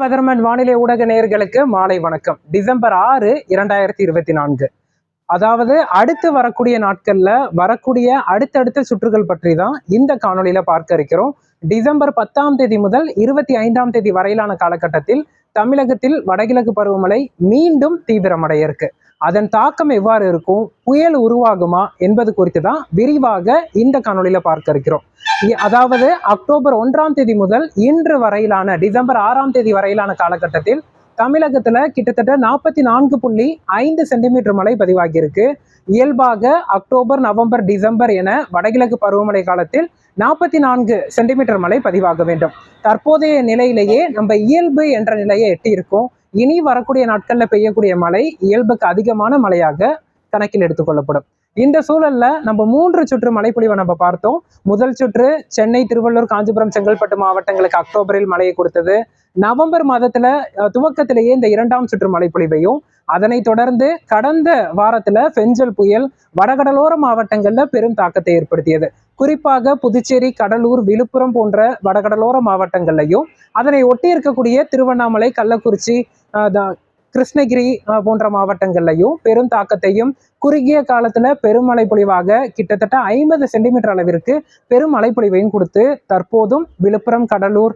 Weatherman வானிலை ஊடக நேயர்களுக்கு மாலை வணக்கம். டிசம்பர் ஆறு இரண்டாயிரத்தி இருபத்தி நான்கு. அதாவது அடுத்து வரக்கூடிய நாட்கள்ல வரக்கூடிய அடுத்தடுத்த சுற்றுகள் பற்றி தான் இந்த காணொளியில பார்க்க இருக்கிறோம். டிசம்பர் பத்தாம் தேதி முதல் இருபத்தி ஐந்தாம் தேதி வரையிலான காலகட்டத்தில் தமிழகத்தில் வடகிழக்கு பருவமழை மீண்டும் தீவிரமடைய இருக்கு அதன் தாக்கம் எவ்வாறு இருக்கும்? புயல் உருவாகுமா? என்பது குறித்து தான் விரிவாக இந்த காணொளியில பார்க்க இருக்கிறோம். அதாவது அக்டோபர் ஒன்றாம் தேதி முதல் இன்று வரையிலான டிசம்பர் ஆறாம் தேதி வரையிலான காலகட்டத்தில் தமிழகத்துல கிட்டத்தட்ட நாற்பத்தி நான்கு புள்ளி ஐந்து சென்டிமீட்டர் மழை பதிவாகியிருக்கு. இயல்பாக அக்டோபர் நவம்பர் டிசம்பர் என வடகிழக்கு பருவமழை காலத்தில் நாற்பத்தி நான்கு சென்டிமீட்டர் மழை பதிவாக வேண்டும். தற்போதைய நிலையிலேயே நம்ம இயல்பு என்ற நிலையை எட்டி இருக்கோம் இனி வரக்கூடிய நாட்களில் பெய்யக்கூடிய மழை இயல்புக்கு அதிகமான மழையாக கணக்கில் எடுத்துக்கொள்ளப்படும். இந்த சூழல்ல நம்ம மூன்று சுற்று மழைப்பொழிவை நம்ம பார்த்தோம். முதல் சுற்று சென்னை திருவள்ளூர் காஞ்சிபுரம் செங்கல்பட்டு மாவட்டங்களுக்கு அக்டோபரில் மழையை கொடுத்தது. நவம்பர் மாதத்துல அஹ், துவக்கத்திலேயே இந்த இரண்டாம் சுற்று மழைப்பொழிவையும் அதனை தொடர்ந்து கடந்த வாரத்துல பெஞ்சல் புயல் வடகடலோர மாவட்டங்கள்ல பெரும் தாக்கத்தை ஏற்படுத்தியது. குறிப்பாக புதுச்சேரி கடலூர் விழுப்புரம் போன்ற வடகடலோர மாவட்டங்கள்லையும் அதனை ஒட்டி இருக்கக்கூடிய திருவண்ணாமலை கள்ளக்குறிச்சி கிருஷ்ணகிரி போன்ற மாவட்டங்கள்லையும் பெரும் தாக்கத்தையும் குறுகிய காலத்துல பெருமழை பொழிவாக கிட்டத்தட்ட ஐம்பது சென்டிமீட்டர் அளவிற்கு பெரும் மழைப்பொழிவையும் கொடுத்து தற்போதும் விழுப்புரம் கடலூர்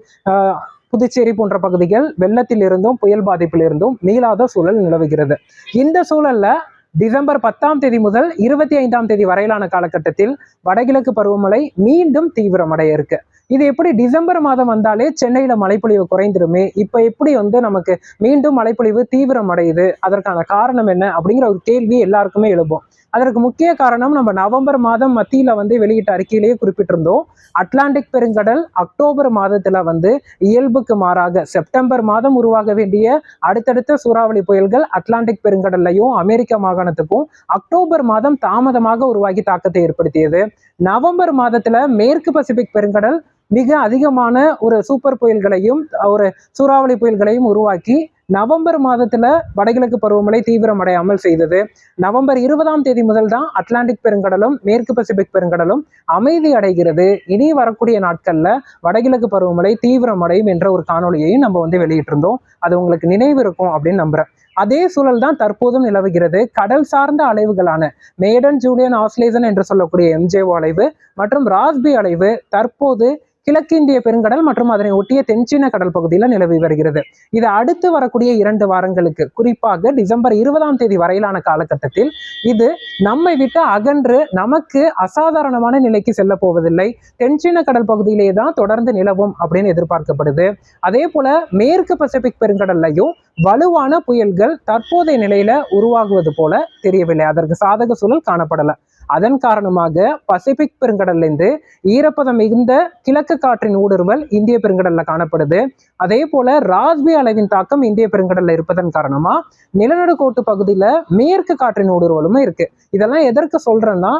புதுச்சேரி போன்ற பகுதிகள் வெள்ளத்தில் இருந்தும் புயல் பாதிப்பில் இருந்தும் மீளாத சூழல் நிலவுகிறது. இந்த சூழல்ல டிசம்பர் பத்தாம் தேதி முதல் இருபத்தி ஐந்தாம் தேதி வரையிலான காலகட்டத்தில் வடகிழக்கு பருவமழை மீண்டும் தீவிரமடைய இருக்கு இது எப்படி டிசம்பர் மாதம் வந்தாலே சென்னையில மழைப்பொழிவு குறைந்துருமே இப்ப எப்படி வந்து நமக்கு மீண்டும் மழைப்பொழிவு தீவிரமடையுது? அதற்கான காரணம் என்ன? அப்படிங்கிற ஒரு கேள்வி எல்லாருக்குமே எழுப்போம். அதற்கு முக்கிய காரணம் நம்ம நவம்பர் மாதம் மத்தியில வந்து வெளியிட்ட அறிக்கையிலேயே குறிப்பிட்டிருந்தோம். அட்லாண்டிக் பெருங்கடல் அக்டோபர் மாதத்துல வந்து இயல்புக்கு மாறாக செப்டம்பர் மாதம் உருவாக வேண்டிய அடுத்தடுத்த சூறாவளி புயல்கள் அட்லாண்டிக் பெருங்கடல்லையும் அமெரிக்க மாகாணத்துக்கும் அக்டோபர் மாதம் தாமதமாக உருவாகி தாக்கத்தை ஏற்படுத்தியது. நவம்பர் மாதத்துல மேற்கு பசிபிக் பெருங்கடல் மிக அதிகமான ஒரு சூப்பர் புயல்களையும் ஒரு சூறாவளி புயல்களையும் உருவாக்கி நவம்பர் மாதத்துல வடகிழக்கு பருவமழை தீவிரமடையாமல் செய்தது. நவம்பர் இருபதாம் தேதி முதல் தான் அட்லாண்டிக் பெருங்கடலும் மேற்கு பசிபிக் பெருங்கடலும் அமைதி அடைகிறது. இனி வரக்கூடிய நாட்கள்ல வடகிழக்கு பருவமழை தீவிரமடையும் என்ற ஒரு காணொலியையும் நம்ம வந்து வெளியிட்டிருந்தோம். அது உங்களுக்கு நினைவு இருக்கும் அப்படின்னு நம்புறேன். அதே சூழல் தான் தற்போதும் நிலவுகிறது. கடல் சார்ந்த அலைவுகளான மேடன் ஜூலியன் ஆஸ்லேசன் என்று சொல்லக்கூடிய எம்ஜேஓ அலைவு மற்றும் ராஸ்பி அலைவு தற்போது கிழக்கிந்திய பெருங்கடல் மற்றும் அதனை ஒட்டிய தென்சீன கடல் பகுதியில் நிலவி வருகிறது. இது அடுத்து வரக்கூடிய இரண்டு வாரங்களுக்கு குறிப்பாக டிசம்பர் இருபதாம் தேதி வரையிலான காலகட்டத்தில் இது நம்மை விட்டு அகன்று நமக்கு அசாதாரணமான நிலைக்கு செல்ல போவதில்லை. தென்சீன கடல் பகுதியிலே தான் தொடர்ந்து நிலவும் அப்படின்னு எதிர்பார்க்கப்படுது. அதே போல மேற்கு பசிபிக் பெருங்கடல்லையும் வலுவான புயல்கள் தற்போதைய நிலையில உருவாகுவது போல தெரியவில்லை. அதற்கு சாதக சூழல் காணப்படல. அதன் காரணமாக பசிபிக் பெருங்கடல்லேருந்து ஈரப்பதம் மிகுந்த கிழக்கு காற்றின் ஊடுருவல் இந்திய பெருங்கடல்ல காணப்படுது. அதே போல ராஸ்பி அளவின் தாக்கம் இந்திய பெருங்கடல்ல இருப்பதன் காரணமா நிலநடுக்கோட்டு பகுதியில மேற்கு காற்றின் ஊடுருவலுமே இருக்கு. இதெல்லாம் எதற்கு சொல்றேன்னா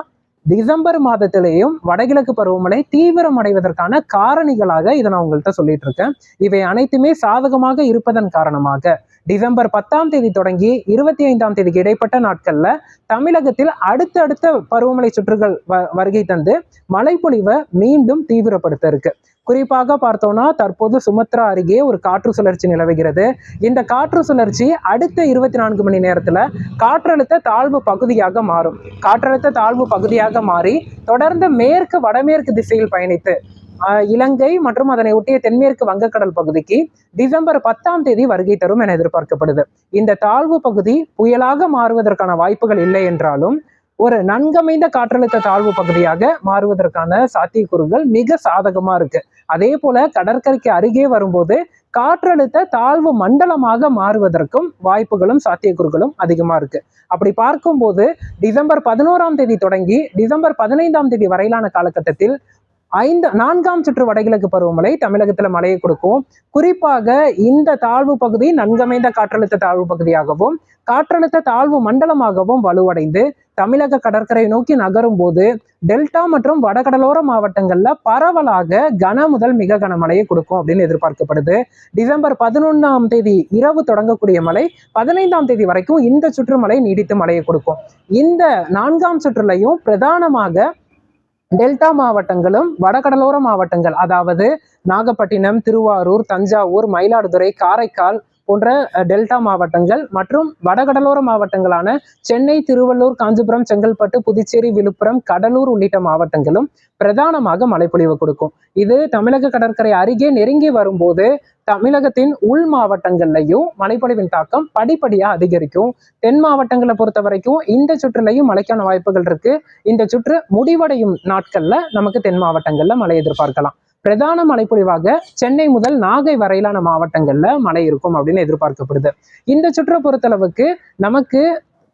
டிசம்பர் மாதத்திலேயும் வடகிழக்கு பருவமழை தீவிரம் அடைவதற்கான காரணிகளாக இதை நான் உங்கள்கிட்ட சொல்லிட்டு இருக்கேன் இவை அனைத்துமே சாதகமாக இருப்பதன் காரணமாக டிசம்பர் பத்தாம் தேதி தொடங்கி இருபத்தி ஐந்தாம் தேதிக்கு இடைப்பட்ட நாட்கள்ல தமிழகத்தில் அடுத்தடுத்த பருவமழை சுற்றுகள் வ- வருகை தந்து மழைப்பொழிவை மீண்டும் தீவிரப்படுத்த இருக்கு. குறிப்பாக பார்த்தோம்னா தற்போது சுமத்ரா அருகே ஒரு காற்று சுழற்சி நிலவுகிறது. இந்த காற்று சுழற்சி அடுத்த இருபத்தி நான்கு மணி நேரத்துல காற்றழுத்த தாழ்வு பகுதியாக மாறும். காற்றழுத்த தாழ்வு பகுதியாக மாறி தொடர்ந்து மேற்கு வடமேற்கு திசையில் பயணித்து இலங்கை மற்றும் அதனை ஒட்டிய தென்மேற்கு வங்கக்கடல் பகுதிக்கு டிசம்பர் பத்தாம் தேதி வருகை தரும் என எதிர்பார்க்கப்படுது. இந்த தாழ்வு பகுதி புயலாக மாறுவதற்கான வாய்ப்புகள் இல்லை என்றாலும் ஒரு நன்கமைந்த காற்றழுத்த தாழ்வு பகுதியாக மாறுவதற்கான சாத்தியக்கூறுகள் மிக சாதகமா இருக்கு. அதே போல கடற்கரைக்கு அருகே வரும்போது காற்றழுத்த தாழ்வு மண்டலமாக மாறுவதற்கும் வாய்ப்புகளும் சாத்தியக்கூறுகளும் அதிகமா இருக்கு. அப்படி பார்க்கும்போது டிசம்பர் பதினோராம் தேதி தொடங்கி டிசம்பர் பதினைந்தாம் தேதி வரையிலான காலகட்டத்தில் ஐந்து நான்காம் சுற்று வடகிழக்கு பருவமழை தமிழகத்துல மழையை கொடுக்கும். குறிப்பாக இந்த தாழ்வு பகுதி நன்கமைந்த காற்றழுத்த தாழ்வு பகுதியாகவும் காற்றழுத்த தாழ்வு மண்டலமாகவும் வலுவடைந்து தமிழக கடற்கரை நோக்கி நகரும் போது டெல்டா மற்றும் வடகடலோர மாவட்டங்கள்ல பரவலாக கன முதல் மிக கனமழையை கொடுக்கும் அப்படின்னு எதிர்பார்க்கப்படுது. டிசம்பர் பதினொன்னாம் தேதி இரவு தொடங்கக்கூடிய மழை பதினைந்தாம் தேதி வரைக்கும் இந்த சுற்றுமழை நீடித்து மழையை கொடுக்கும். இந்த நான்காம் சுற்றுலையும் பிரதானமாக டெல்டா மாவட்டங்களும் வடகடலோர மாவட்டங்கள் அதாவது நாகப்பட்டினம் திருவாரூர் தஞ்சாவூர் மயிலாடுதுறை காரைக்கால் போன்ற டெல்டா மாவட்டங்கள் மற்றும் வடகடலோர மாவட்டங்களான சென்னை திருவள்ளூர் காஞ்சிபுரம் செங்கல்பட்டு புதுச்சேரி விழுப்புரம் கடலூர் உள்ளிட்ட மாவட்டங்களும் பிரதானமாக மழைப்பொழிவு கொடுக்கும். இது தமிழக கடற்கரை அருகே நெருங்கி வரும்போது தமிழகத்தின் உள் மாவட்டங்கள்லையும் மழைப்பொழிவின் தாக்கம் படிப்படியா அதிகரிக்கும். தென் மாவட்டங்களை பொறுத்த வரைக்கும் இந்த சுற்றுலையும் மழைக்கான வாய்ப்புகள் இருக்கு. இந்த சுற்று முடிவடையும் நாட்கள்ல நமக்கு தென் மாவட்டங்கள்ல மழை எதிர்பார்க்கலாம். பிரதான மழைப்பொழிவாக சென்னை முதல் நாகை வரையிலான மாவட்டங்கள்ல மழை இருக்கும் அப்படின்னு எதிர்பார்க்கப்படுது. இந்த சுற்றை பொறுத்தளவுக்கு நமக்கு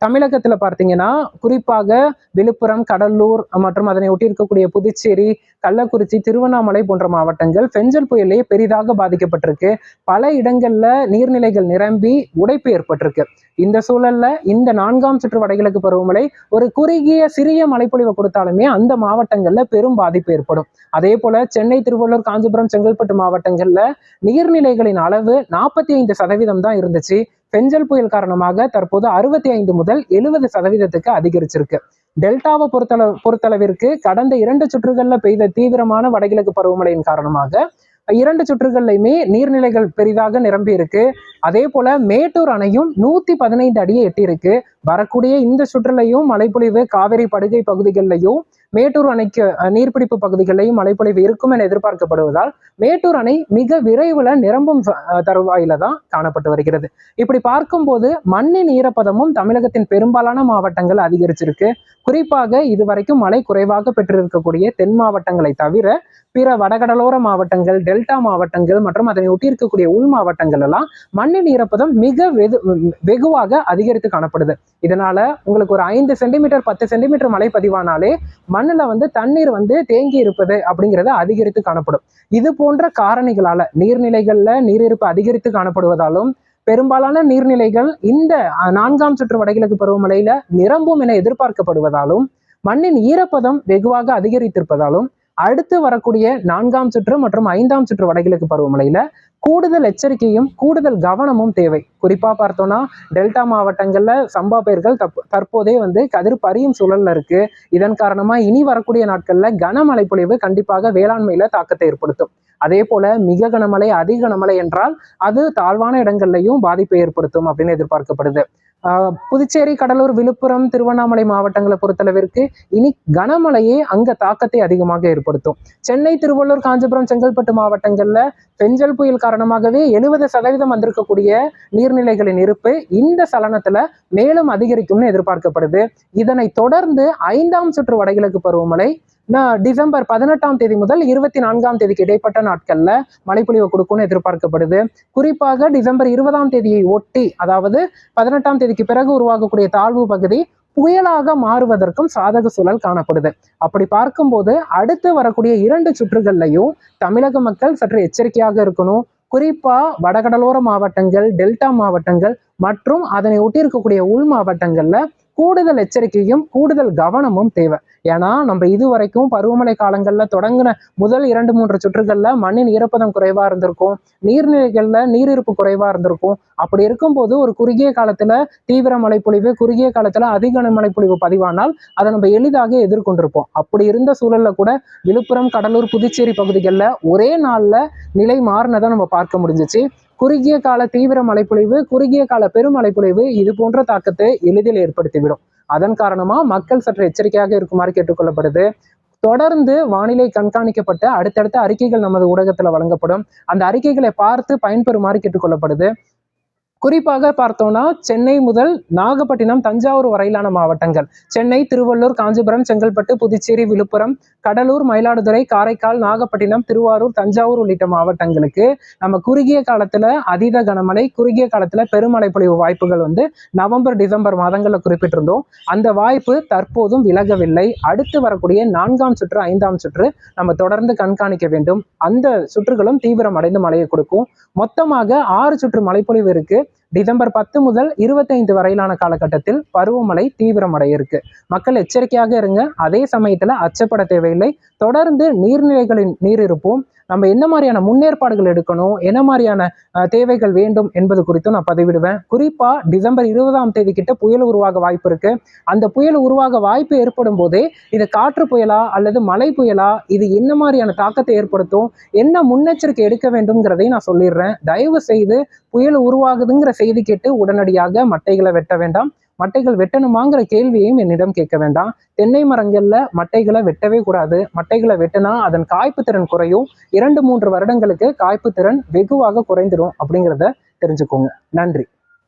தமிழகத்துல பார்த்தீங்கன்னா குறிப்பாக விழுப்புரம் கடலூர் மற்றும் அதனை ஒட்டி இருக்கக்கூடிய புதுச்சேரி கள்ளக்குறிச்சி திருவண்ணாமலை போன்ற மாவட்டங்கள் பெஞ்சல் புயலே பெரிதாக பாதிக்கப்பட்டிருக்கு. பல இடங்கள்ல நீர்நிலைகள் நிரம்பி உடைப்பு ஏற்பட்டிருக்கு. இந்த சூழல்ல இந்த நான்காம் சுற்று வடகிழக்கு பருவமழை ஒரு குறுகிய சிறிய மழைப்பொழிவை கொடுத்தாலுமே அந்த மாவட்டங்கள்ல பெரும் பாதிப்பு ஏற்படும். அதே போல சென்னை திருவள்ளூர் காஞ்சிபுரம் செங்கல்பட்டு மாவட்டங்கள்ல நீர்நிலைகளின் அளவு நாற்பத்தி ஐந்து சதவீதம் தான் இருந்துச்சு. பெஞ்சல் புயல் காரணமாக தற்போது அறுபத்தி ஐந்து முதல் எழுபது சதவீதத்துக்கு அதிகரிச்சிருக்கு. டெல்டாவை பொறுத்தள பொறுத்தளவிற்கு கடந்த இரண்டு சுற்றுகள்ல பெய்த தீவிரமான வடகிழக்கு பருவமழையின் காரணமாக இரண்டு சுற்றுகள்லையுமே நீர்நிலைகள் பெரிதாக நிரம்பி இருக்கு அதே போல மேட்டூர் அணையும் நூத்தி பதினைந்து அடியை எட்டியிருக்கு. வரக்கூடிய இந்த சுற்றுலையும் மழைப்பொழிவு காவிரி படுகை பகுதிகளிலையும் மேட்டூர் அணைக்கு அஹ், நீர்பிடிப்பு பகுதிகளிலையும் மழைப்பொழிவு இருக்கும் என எதிர்பார்க்கப்படுவதால் மேட்டூர் அணை மிக விரைவில் நிரம்பும் தருவாயில தான் காணப்பட்டு வருகிறது. இப்படி பார்க்கும்போது மண்ணின் ஈரப்பதமும் தமிழகத்தின் பெரும்பாலான மாவட்டங்கள் அதிகரிச்சிருக்கு. குறிப்பாக இதுவரைக்கும் மழை குறைவாக பெற்றிருக்கக்கூடிய தென் மாவட்டங்களை தவிர பிற வடகடலோர மாவட்டங்கள் டெல்டா மாவட்டங்கள் மற்றும் அதனை ஒட்டி இருக்கக்கூடிய உள் மாவட்டங்கள் எல்லாம் மண்ணின் ஈரப்பதம் மிக வெகு வெகுவாக அதிகரித்து காணப்படுது. இதனால உங்களுக்கு ஒரு ஐந்து சென்டிமீட்டர் பத்து சென்டிமீட்டர் மழை பதிவானாலே மண்ணில் வந்து தண்ணீர் வந்து தேங்கி இருப்பது அப்படிங்கிறது அதிகரித்து காணப்படும். இது போன்ற காரணிகளால நீர்நிலைகள்ல நீரிருப்பு அதிகரித்து காணப்படுவதாலும் பெரும்பாலான நீர்நிலைகள் இந்த நான்காம் சுற்று வடகிழக்கு பருவமழையில நிரம்பும் என எதிர்பார்க்கப்படுவதாலும் மண்ணின் ஈரப்பதம் வெகுவாக அதிகரித்திருப்பதாலும் அடுத்து வரக்கூடிய நான்காம் சுற்று மற்றும் ஐந்தாம் சுற்று வடகிழக்கு பருவமழையில கூடுதல் எச்சரிக்கையும் கூடுதல் கவனமும் தேவை. குறிப்பா பார்த்தோம்னா டெல்டா மாவட்டங்கள்ல சம்பா பயிர்கள் தப் தற்போதே வந்து கதிர் பறியும் சூழல்ல இருக்கு. இதன் காரணமா இனி வரக்கூடிய நாட்கள்ல கனமழை பொழிவு கண்டிப்பாக வேளாண்மையில தாக்கத்தை ஏற்படுத்தும். அதே போல மிக கனமழை அதிக கனமழை என்றால் அது தாழ்வான இடங்கள்லையும் பாதிப்பை ஏற்படுத்தும் அப்படின்னு எதிர்பார்க்கப்படுது. புதுச்சேரி கடலூர் விழுப்புரம் திருவண்ணாமலை மாவட்டங்களை பொறுத்தளவிற்கு இனி கனமழையே அங்க தாக்கத்தை அதிகமாக ஏற்படுத்தும். சென்னை திருவள்ளூர் காஞ்சிபுரம் செங்கல்பட்டு மாவட்டங்கள்ல பெஞ்சல் புயல் காரணமாகவே எழுபது சதவீதம் வந்திருக்கக்கூடிய நீர்நிலைகளின் இருப்பு இந்த சலனத்துல மேலும் அதிகரிக்கும்னு எதிர்பார்க்கப்படுது. இதனை தொடர்ந்து ஐந்தாம் சுற்று வடகிழக்கு பருவமழை டிசம்பர் பதினெட்டாம் தேதி முதல் இருபத்தி நான்காம் தேதிக்கு இடைப்பட்ட நாட்கள்ல மழைப்பொழிவு கொடுக்கும்னு எதிர்பார்க்கப்படுது. குறிப்பாக டிசம்பர் இருபதாம் தேதியை ஒட்டி அதாவது பதினெட்டாம் தேதிக்கு பிறகு உருவாகக்கூடிய தாழ்வு பகுதி புயலாக மாறுவதற்கும் சாதக சூழல் காணப்படுது. அப்படி பார்க்கும்போது அடுத்து வரக்கூடிய இரண்டு சுற்றுகள்லையும் தமிழக மக்கள் சற்று எச்சரிக்கையாக இருக்கணும். குறிப்பா வடகடலோர மாவட்டங்கள் டெல்டா மாவட்டங்கள் மற்றும் அதனை ஒட்டி இருக்கக்கூடிய உள் மாவட்டங்கள்ல கூடுதல் எச்சரிக்கையும் கூடுதல் கவனமும் தேவை. ஏன்னா நம்ம இது வரைக்கும் பருவமழை காலங்கள்ல தொடங்கின முதல் இரண்டு மூன்று சுற்றுகள்ல மண்ணின் ஈரப்பதம் குறைவா இருந்திருக்கும் நீர்நிலைகள்ல நீரிருப்பு குறைவா இருந்திருக்கும். அப்படி இருக்கும்போது ஒரு குறுகிய காலத்துல தீவிர மழைப்பொழிவு குறுகிய காலத்துல அதிக மழைப்பொழிவு பதிவானால் அதை நம்ம எளிதாக எதிர்கொண்டிருப்போம். அப்படி இருந்த சூழல்ல கூட விழுப்புரம் கடலூர் புதுச்சேரி பகுதிகளில் ஒரே நாள்ல நிலை மாறினதை நம்ம பார்க்க முடிஞ்சிச்சு. குறுகிய கால தீவிர மழைப்பொழிவு குறுகிய கால பெருமழைப்பொழிவு இது போன்ற தாக்கத்தை எளிதில் ஏற்படுத்திவிடும். அதன் காரணமா மக்கள் சற்று எச்சரிக்கையாக இருக்குமாறு கேட்டுக்கொள்ளப்படுது. தொடர்ந்து வானிலை கண்காணிக்கப்பட்ட அடுத்தடுத்த அறிக்கைகள் நமது ஊடகத்துல வழங்கப்படும். அந்த அறிக்கைகளை பார்த்து பயன்பெறுமாறு கேட்டுக்கொள்ளப்படுது. குறிப்பாக பார்த்தோம்னா சென்னை முதல் நாகப்பட்டினம் தஞ்சாவூர் வரையிலான மாவட்டங்கள். சென்னை திருவள்ளூர் காஞ்சிபுரம் செங்கல்பட்டு புதுச்சேரி விழுப்புரம் கடலூர் மயிலாடுதுறை காரைக்கால் நாகப்பட்டினம் திருவாரூர் தஞ்சாவூர் உள்ளிட்ட மாவட்டங்களுக்கு நம்ம குறுகிய காலத்துல அதீத கனமழை குறுகிய காலத்துல பெருமழை பொழிவு வாய்ப்புகள் வந்து நவம்பர் டிசம்பர் மாதங்களில் குறிப்பிட்டிருந்தோம். அந்த வாய்ப்பு தற்போதும் விலகவில்லை. அடுத்து வரக்கூடிய நான்காம் சுற்று ஐந்தாம் சுற்று நம்ம தொடர்ந்து கண்காணிக்க வேண்டும். அந்த சுற்றுகளும் தீவிரம் அடைந்து மழையை கொடுக்கும். மொத்தமாக ஆறு சுற்று மழைப்பொழிவு இருக்கு. டிசம்பர் பத்து முதல் இருபத்தைந்து வரையிலான காலகட்டத்தில் பருவமழை தீவிரமடைய இருக்கு மக்கள் எச்சரிக்கையாக இருங்க. அதே சமயத்துல அச்சப்பட தேவையில்லை. தொடர்ந்து நீர்நிலைகளின் நீர் இருப்பும் நம்ம என்ன மாதிரியான முன்னேற்பாடுகள் எடுக்கணும்? என்ன மாதிரியான தேவைகள் வேண்டும் என்பது குறித்தும் நான் பதிவிடுவேன். குறிப்பா டிசம்பர் இருபதாம் தேதி கிட்ட புயல் உருவாக வாய்ப்பு இருக்கு. அந்த புயல் உருவாக வாய்ப்பு ஏற்படும் போதே இது காற்று புயலா அல்லது மழை புயலா? இது என்ன மாதிரியான தாக்கத்தை ஏற்படுத்தும்? என்ன முன்னெச்சரிக்கை எடுக்க வேண்டும்ங்கிறதையும் நான் சொல்லிடுறேன். தயவு செய்து புயல் உருவாகுதுங்கிற செய்தி கேட்டு உடனடியாக மட்டைகளை வெட்ட வேண்டாம். மட்டைகள் வெட்டணுமாங்கிற கேள்வியையும் என்னிடம் கேட்க வேண்டாம். தென்னை மரங்கள்ல மட்டைகளை வெட்டவே கூடாது. மட்டைகளை வெட்டினா அதன் காய்ப்பு திறன் குறையும். இரண்டு மூன்று வருடங்களுக்கு காய்ப்பு திறன் வெகுவாக குறைந்துடும் அப்படிங்கிறத தெரிஞ்சுக்கோங்க. நன்றி.